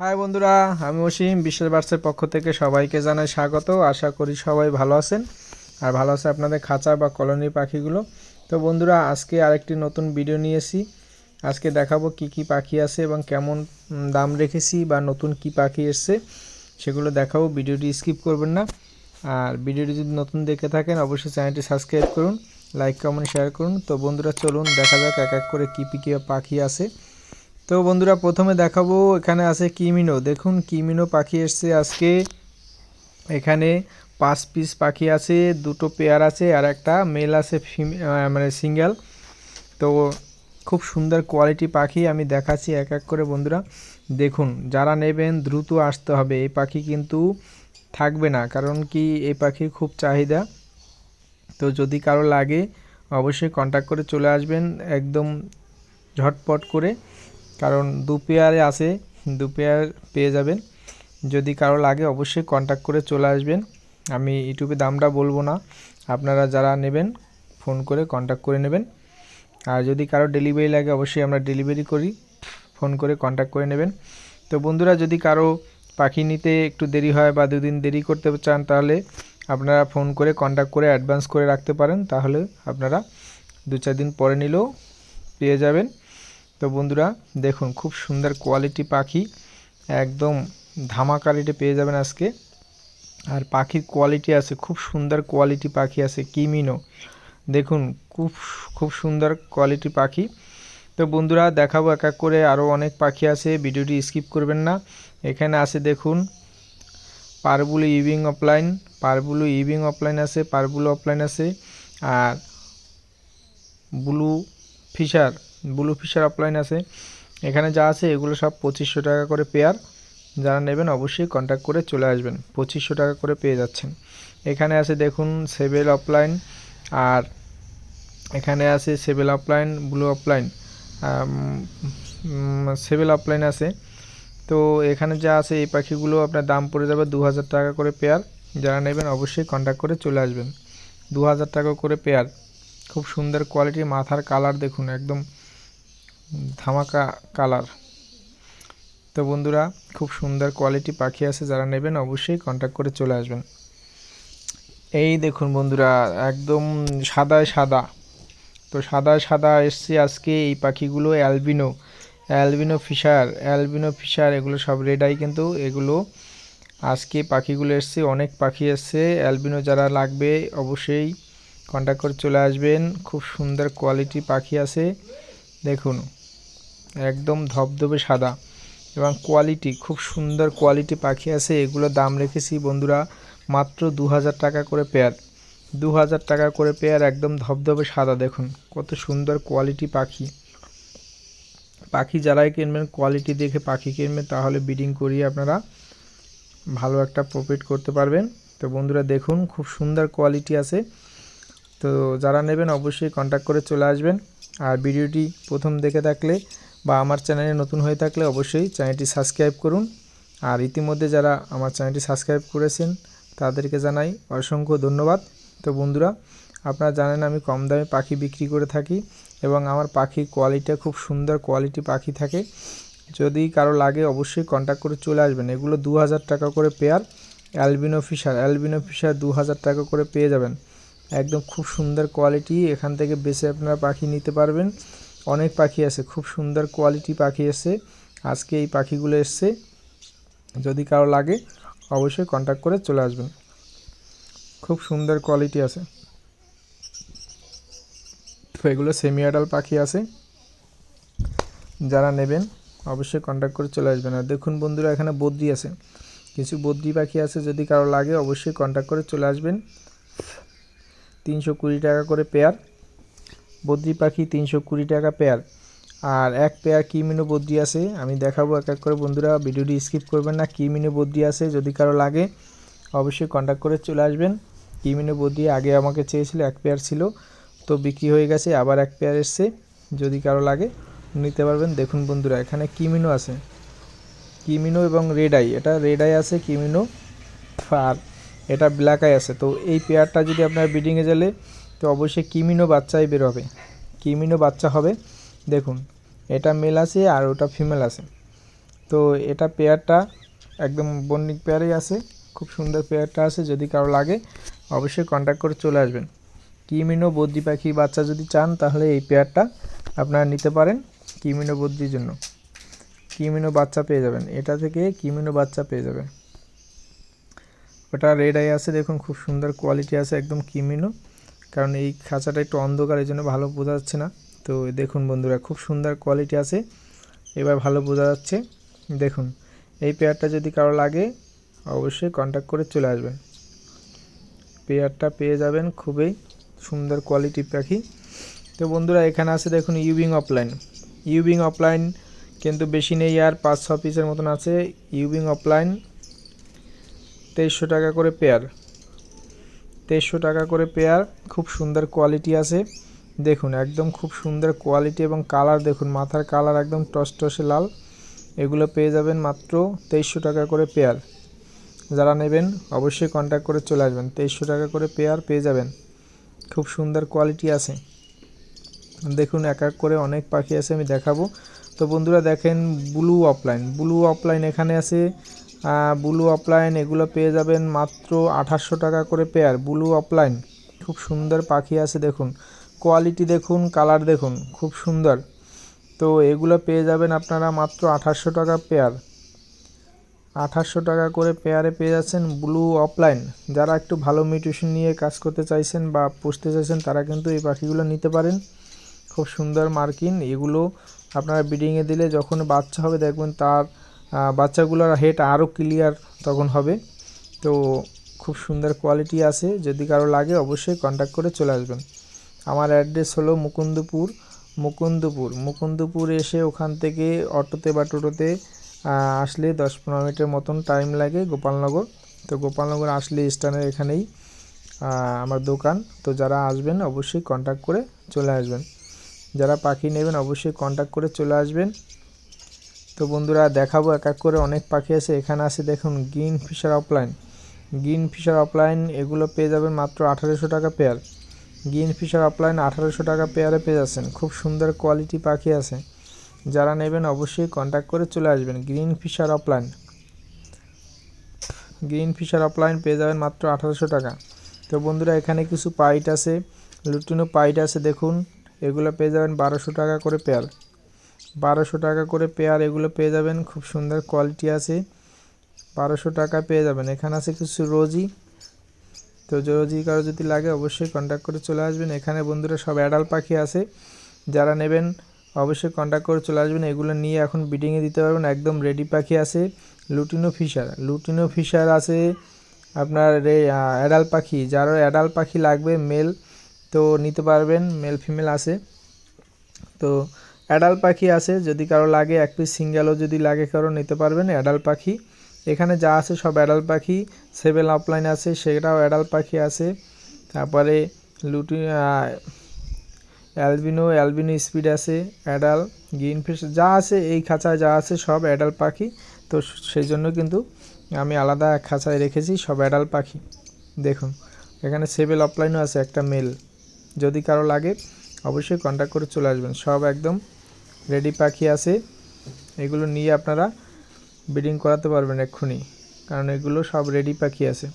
High বন্ধুরা, আমি অসীম, বিশ্বের বার্সের পক্ষ থেকে সবাইকে জানাই স্বাগত। আশা করি সবাই ভালো আছেন। আর ভালো আছে আপনাদের খাঁচা বা কলোনি পাখিগুলো। তো বন্ধুরা, আজকে আরেকটি নতুন ভিডিও নিয়েছি আজকে দেখাবো কি কি পাখি আছে এবং কেমন দাম রেখেছি বা নতুন কি পাখি এসছে। সেগুলো দেখাবো ভিডিওটি স্কিপ করবেন না। আর ভিডিওটি যদি নতুন দেখে থাকেন, অবশ্যই চ্যানেলটি সাবস্ক্রাইব করুন লাইক কমেন্ট শেয়ার করুন। তো বন্ধুরা, চলুন, দেখা যাক এক এক করে কী কী পাখি আছে। তো বন্ধুরা, প্রথমে দেখাবো এখানে আছে কিমিনো। দেখুন, কিমিনো পাখি এসছে আজকে। এখানে পাঁচ পিস পাখি আছে, দুটো পেয়ার আছে আর একটা মেল আছে মানে সিঙ্গেল। তো খুব সুন্দর কোয়ালিটি পাখি, আমি দেখাচ্ছি এক এক করে বন্ধুরা। দেখুন, যারা নেবেন দ্রুত আসতে হবে। এই পাখি কিন্তু থাকবে না, কারণ কি এই পাখির খুব চাহিদা। তো যদি কারও লাগে, অবশ্যই কন্ট্যাক্ট করে চলে আসবেন, একদম ঝটপট করে। কারণ দু পেয়ারে আছে, দু পেয়ার পেয়ে যাবেন। যদি কারও লাগে অবশ্যই কন্ট্যাক্ট করে চলে আসবেন। আমি ইউটিউবে দামটা বলব না। আপনারা যারা নেবেন ফোন করে কন্ট্যাক্ট করে নেবেন। আর যদি কারও ডেলিভারি লাগে, অবশ্যই আমরা ডেলিভারি করি। ফোন করে কন্ট্যাক্ট করে নেবেন। তো বন্ধুরা, যদি কারও পাখি নিতে একটু দেরি হয় বা দুদিন দেরি করতে চান, তাহলে আপনারা ফোন করে কন্ট্যাক্ট করে অ্যাডভান্স করে রাখতে পারেন। তাহলে আপনারা দু চার দিন পরে নিলেও পেয়ে যাবেন। তো বন্ধুরা, দেখুন খুব সুন্দর কোয়ালিটি পাখি, একদম ধামাকা রেটে পেয়ে যাবেন আজকে। আর পাখির কোয়ালিটি আছে, খুব সুন্দর কোয়ালিটি পাখি আছে, কিমিনো। দেখুন, খুব খুব সুন্দর কোয়ালিটি পাখি। তো বন্ধুরা, দেখাবো এক এক করে আরও অনেক পাখি আছে, ভিডিওটি স্কিপ করবেন না। এখানে আছে দেখুন, পারবুলো ইভিং অফলাইন পারবুলো ইভিং অফলাইন আছে, পারবুলো অফলাইন আছে, আর blue Fischer blue Fischer opaline আছে। এখানে যা আছে, এগুলো সব পঁচিশশো টাকা করে পেয়ার যারা নেবেন অবশ্যই কন্ট্যাক্ট করে চলে আসবেন। পঁচিশশো টাকা করে পেয়ে যাচ্ছেন। এখানে আছে দেখুন সেভেল অফলাইন আর এখানে আছে sable opaline blue opaline sable opaline আছে। তো এখানে যা আছে, এই পাখিগুলো আপনার দাম পড়ে যাবে দু হাজার টাকা করে পেয়ার যারা নেবেন অবশ্যই কন্ট্যাক্ট করে চলে আসবেন। দু হাজার টাকা করে পেয়ার খুব সুন্দর কোয়ালিটি মাথার কালার দেখুন, একদম ধামাকা কালার। তো বন্ধুরা, খুব সুন্দর কোয়ালিটি পাখি আছে, যারা নেবেন অবশ্যই কন্ট্যাক্ট করে চলে আসবেন। এই দেখুন বন্ধুরা, একদম সাদায় সাদা। তো সাদায় সাদা এসছে আজকে এই পাখিগুলো albino albino Fischer albino Fischer এগুলো সব রেডাই কিন্তু এগুলো আজকে পাখিগুলো এসছে, অনেক পাখি এসছে। অ্যালবিনো যারা লাগবে অবশ্যই কন্ট্যাক্ট করে চলে আসবেন, খুব সুন্দর কোয়ালিটি পাখি আছে। দেখুন একদম ধবধবে সাদা এবং কোয়ালিটি খুব সুন্দর কোয়ালিটি পাখি আছে। এগুলো দাম রেখেছি বন্ধুরা মাত্র দু হাজার টাকা করে পেয়ার দু হাজার টাকা করে পেয়ার একদম ধবধবে সাদা, দেখুন কত সুন্দর কোয়ালিটি পাখি। পাখি যারাই কিনবেন কোয়ালিটি দেখে পাখি কিনবেন, তাহলে বিডিং করিয়ে আপনারা ভালো একটা প্রফিট করতে পারবেন। তো বন্ধুরা দেখুন, খুব সুন্দর কোয়ালিটি আছে। তো যারা নেবেন অবশ্যই কন্ট্যাক্ট করে চলে আসবেন। আর ভিডিওটি প্রথম দেখে থাকলে বা আমার চ্যানেলে নতুন হয়ে থাকলে অবশ্যই চ্যানেলটি সাবস্ক্রাইব করুন। আর ইতিমধ্যে যারা আমার চ্যানেলটি সাবস্ক্রাইব করেছেন, তাদেরকে জানাই অসংখ্য ধন্যবাদ। তো বন্ধুরা, আপনারা জানেন আমি কম দামে পাখি বিক্রি করে থাকি এবং আমার পাখির কোয়ালিটিটা খুব সুন্দর কোয়ালিটি পাখি থাকে। যদি কারও লাগে অবশ্যই কন্ট্যাক্ট করে চলে আসবেন। এগুলো দু হাজার টাকা করে pair albino Fischer albino Fischer দু হাজার টাকা করে পেয়ে যাবেন। একদম খুব সুন্দর কোয়ালিটি এখান থেকে বেছে আপনারা পাখি নিতে পারবেন। অনেক পাখি আছে, খুব সুন্দর কোয়ালিটি পাখি এসছে আজকে এই পাখিগুলো এসছে, যদি কারও লাগে, অবশ্যই কন্ট্যাক্ট করে চলে আসবেন। খুব সুন্দর কোয়ালিটি আছে। তো এগুলো সেমি আডাল পাখি আছে। যারা নেবেন, অবশ্যই কন্ট্যাক্ট করে চলে আসবেন। আর দেখুন বন্ধুরা, এখানে বদ্রি আছে। কিছু বদ্রি পাখি আছে, যদি কারও লাগে, অবশ্যই কন্ট্যাক্ট করে চলে আসবেন। তিনশো কুড়ি টাকা করে পেয়ার বদ্রি পাখি তিনশো কুড়ি টাকা পেয়ার। আর এক পেয়ার কিমিনো বদ্রি আছে, আমি দেখাবো এক এক করে। বন্ধুরা, ভিডিওটি স্কিপ করবেন না, কিমিনো বদ্রি আছে, যদি কারও লাগে, অবশ্যই কন্ট্যাক্ট করে চলে আসবেন। কিমিনো বদ্রি আগে আমাকে চেয়েছিল, এক পেয়ার ছিল, তো বিক্রি হয়ে গেছে, আবার এক পেয়ার এসছে, যদি কারও লাগে, নিতে পারবেন। দেখুন বন্ধুরা, এখানে কিমিনো আছে। কিমিনো এবং রেড আই এটা রেড আই আছে, কিমিনো, আর এটা ব্ল্যাক আই আছে। তো এই পেয়ারটা যদি আপনার ব্রিডিংয়ে গেলে তো অবশ্যই কিমিনো বাচ্চাই বের হবে। কিমিনো বাচ্চা হবে, দেখুন, এটা মেল আছে আর ওটা ফিমেল আছে। তো এটা পেয়ারটা একদম বন্নিক পেয়ারই আছে, খুব সুন্দর পেয়ারটা আছে, যদি কারও লাগে, অবশ্যই কন্ট্যাক্ট করে চলে আসবেন। কিমিনো বদ্রি পাখি বাচ্চা যদি চান, তাহলে এই পেয়ারটা আপনারা নিতে পারেন কিমিনো বদ্রির জন্য। কিমিনো বাচ্চা পেয়ে যাবেন। এটা থেকে কিমিনো বাচ্চা পেয়ে যাবেন। ওটা রেড আই আছে, দেখুন, খুব সুন্দর কোয়ালিটি আছে, একদম কিমিনো। কারণ এই খাঁচাটা একটু অন্ধকার এই জন্য ভালো বোঝা যাচ্ছে না। তো দেখুন বন্ধুরা, খুব সুন্দর কোয়ালিটি আছে। এবার ভালো বোঝা যাচ্ছে। দেখুন, এই পেয়ারটা যদি কারও লাগে, অবশ্যই কন্ট্যাক্ট করে চলে আসবেন। পেয়ারটা পেয়ে যাবেন খুবই সুন্দর কোয়ালিটি পাখি। তো বন্ধুরা, এখানে আছে দেখুন ইউবিং অফলাইন ইউবিং অফলাইন কিন্তু বেশি নেই, আর পাঁচ ছ পিসের মতন আছে। ইউবিং অফলাইন তেইশশো টাকা করে পেয়ার তেইশশো টাকা করে পেয়ার, খুব সুন্দর কোয়ালিটি আছে। দেখুন, একদম খুব সুন্দর কোয়ালিটি এবং কালার দেখুন, মাথার কালার একদম টসটসে লাল। এগুলো পেয়ে যাবেন মাত্র তেইশশো টাকা করে পেয়ার। যারা নেবেন, অবশ্যই কন্ট্যাক্ট করে চলে আসবেন। তেইশশো টাকা করে পেয়ার পেয়ে যাবেন। খুব সুন্দর কোয়ালিটি আছে। দেখুন, এক এক করে অনেক পাখি আছে, আমি দেখাবো। তো বন্ধুরা, দেখেন ব্লু অফলাইন ব্লু অফলাইন এখানে আছে ব্লু অফলাইন এগুলো পেয়ে যাবেন মাত্র আঠাশশো টাকা করে পেয়ার ব্লু অফলাইন খুব সুন্দর পাখি আছে দেখুন। কোয়ালিটি দেখুন কালার দেখুন, খুব সুন্দর। তো এগুলো পেয়ে যাবেন আপনারা মাত্র আঠাশশো টাকা পেয়ার আঠাশশো টাকা করে পেয়ারে পেয়ে যাচ্ছেন ব্লু অফলাইন যারা একটু ভালো মিউটেশন নিয়ে কাজ করতে চাইছেন বা পুষতে চাইছেন, তারা কিন্তু এই পাখিগুলো নিতে পারেন। খুব সুন্দর মার্কিন। এগুলো আপনারা ব্রিডিংয়ে দিলে যখন বাচ্চা হবে, দেখবেন তার বাচ্চাগুলোর হেড আরও ক্লিয়ার তখন হবে। তো খুব সুন্দর কোয়ালিটি আছে, যদি কারও লাগে অবশ্যই কন্ট্যাক্ট করে চলে আসবেন। আমার অ্যাড্রেস হলো মুকুন্দপুর মুকুন্দপুর মুকুন্দপুর এসে ওখান থেকে অটোতে বা টোটোতে আসলে দশ পনেরো মিনিটের মতন টাইম লাগে গোপালনগর। তো গোপালনগর আসলে স্ট্যান্ডের এখানেই আমার দোকান। তো যারা আসবেন অবশ্যই কন্ট্যাক্ট করে চলে আসবেন। যারা পাখি নেবেন অবশ্যই কন্ট্যাক্ট করে চলে আসবেন। তো বন্ধুরা দেখাবো এক এক করে অনেক পাখি আছে। এখানে আছে দেখুন green Fischer opaline. Green Fischer opaline এগুলো পেয়ে যাবেন মাত্র আঠারোশো টাকা পেয়ার। গ্রিন ফিশার অফলাইন আঠারোশো টাকা পেয়ারে পেয়ে যাচ্ছেন। খুব সুন্দর কোয়ালিটি পাখি আছে। যারা নেবেন অবশ্যই কন্ট্যাক্ট করে চলে আসবেন green Fischer opaline. Green Fischer opaline পেয়ে যাবেন মাত্র আঠারোশো টাকা। তো বন্ধুরা এখানে কিছু পাইট আছে। লুটিনো পাইট আছে দেখুন। এগুলো পেয়ে যাবেন বারোশো টাকা করে পেয়ার। বারোশো টাকা করে পেয়ার এগুলো পেয়ে যাবেন, খুব সুন্দর কোয়ালিটি আছে। বারোশো টাকা পেয়ে যাবেন। এখানে আছে কিছু রোজি। তো রোজি কারও যদি লাগে অবশ্যই কন্ট্যাক্ট করে চলে আসবেন। এখানে বন্ধুরা সব অ্যাডাল পাখি আছে। যারা নেবেন, অবশ্যই কন্ট্যাক্ট করে চলে আসবেন। এগুলো নিয়ে এখন বিডিংয়ে দিতে পারবেন। একদম রেডি পাখি আছে। লুটিনো ফিশার লুটিনো ফিশার আছে আপনার অ্যাডাল পাখি। যারও অ্যাডাল পাখি লাগবে মেল তো নিতে পারবেন। মেল ফিমেল আছে। তো অ্যাডাল পাখি আছে, যদি কারও লাগে, এক পিস সিঙ্গেলও যদি লাগে, কারও নিতে পারবেন অ্যাডাল পাখি। এখানে যা আছে সব অ্যাডাল পাখি সেভেন অফলাইন আছে, সেটাও অ্যাডাল পাখি আছে। তারপরে লুটি অ্যালবিনো অ্যালবিনো স্পিড আছে, অ্যাডাল গ্রিন ফিশ যা আছে, এই খাঁচায় যা আছে, সব অ্যাডাল পাখি। তো সেই জন্য কিন্তু আমি আলাদা এক খাঁচায় রেখেছি, সব অ্যাডাল পাখি। দেখুন, এখানে সেভেল অফলাইনও আছে, একটা মেল যদি কারও লাগে, অবশ্যই কন্ট্যাক্ট করে চলে আসবেন। সব একদম রেডি পাখি আছে, এগুলো নিয়ে আপনারা ব্রিডিং করাতে পারবেন এক্ষুনি, কারণ এগুলো সব রেডি পাখি আছে।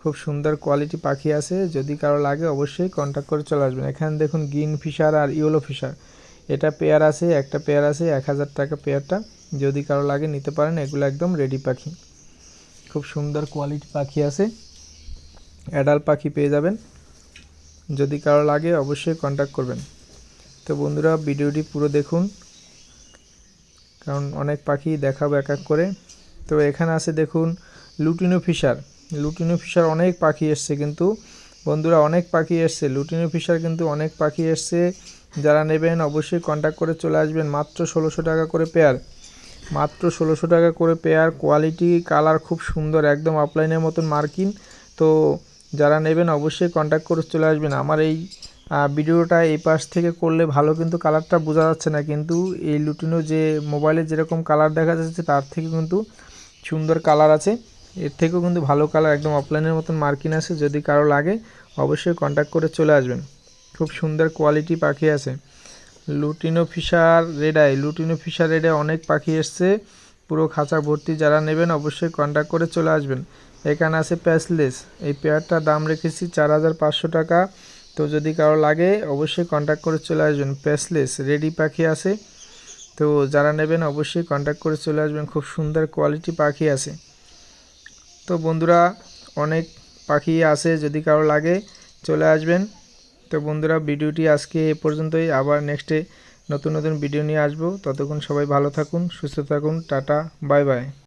খুব সুন্দর কোয়ালিটি পাখি আছে, যদি কারও লাগে অবশ্যই কন্ট্যাক্ট করে চলে আসবেন। এখানে দেখুন গ্রিন ফিশার আর ইয়েলো ফিশার, এটা পেয়ার আছে, একটা পেয়ার আছে, এক হাজার টাকা পেয়ারটা, যদি কারও লাগে নিতে পারেন, এগুলো একদম রেডি পাখি। খুব সুন্দর কোয়ালিটি পাখি আছে অ্যাডাল পাখি পেয়ে যাবেন, যদি কারও লাগে অবশ্যই কন্ট্যাক্ট করবেন। তো বন্ধুরা, ভিডিওটি পুরো দেখুন। কারণ অনেক পাখি দেখাবো এক এক করে। তো এখানে আছে দেখুন, লুটিনো ফিশার। লুটিনো ফিশার অনেক পাখি এসছে কিন্তু, বন্ধুরা অনেক পাখি এসছে। লুটিনো ফিশার কিন্তু অনেক পাখি এসছে। যারা নেবেন অবশ্যই কন্ট্যাক্ট করে চলে আসবেন। মাত্র ষোলোশো টাকা করে পেয়ার মাত্র ষোলোশো টাকা করে পেয়ার কোয়ালিটি কালার খুব সুন্দর, একদম অফলাইনের মতন মার্কিন তো যারা নেবেন অবশ্যই কন্ট্যাক্ট করে চলে আসবেন। আমার এই ভিডিওটা এই পাশ থেকে করলে ভালো, কিন্তু কালারটা বোঝা যাচ্ছে না। কিন্তু এই লুটিনো যে মোবাইলে যেরকম কালার দেখা যাচ্ছে, তার থেকে কিন্তু সুন্দর কালার আছে। এর থেকেও কিন্তু ভালো কালার একদম অফলাইনের মতন মার্কিন আছে, যদি কারও লাগে অবশ্যই কন্ট্যাক্ট করে চলে আসবেন। খুব সুন্দর কোয়ালিটি পাখি আছে। Lutino Fischer red eye, lutino Fischer red eye অনেক পাখি এসছে। পুরো খাঁচা ভর্তি যারা নেবেন, অবশ্যই কন্ট্যাক্ট করে চলে আসবেন। এখানে আছে প্যাসলেস। এই পেয়ারটার দাম রেখেছি চার হাজার পাঁচশো টাকা। তো যদি কারও লাগে, অবশ্যই কন্ট্যাক্ট করে চলে আসবেন। প্যাসলেস রেডি পাখি আছে। তো যারা নেবেন, অবশ্যই কন্ট্যাক্ট করে চলে আসবেন। খুব সুন্দর কোয়ালিটি পাখি আছে। তো বন্ধুরা, অনেক পাখি আছে, যদি কারও লাগে, চলে আসবেন। তো বন্ধুরা, ভিডিওটি আজকে এ পর্যন্তই। আবার নেক্সটে নতুন নতুন ভিডিও নিয়ে আসব। ততক্ষণ সবাই ভালো থাকুন, সুস্থ থাকুন। Tata bye bye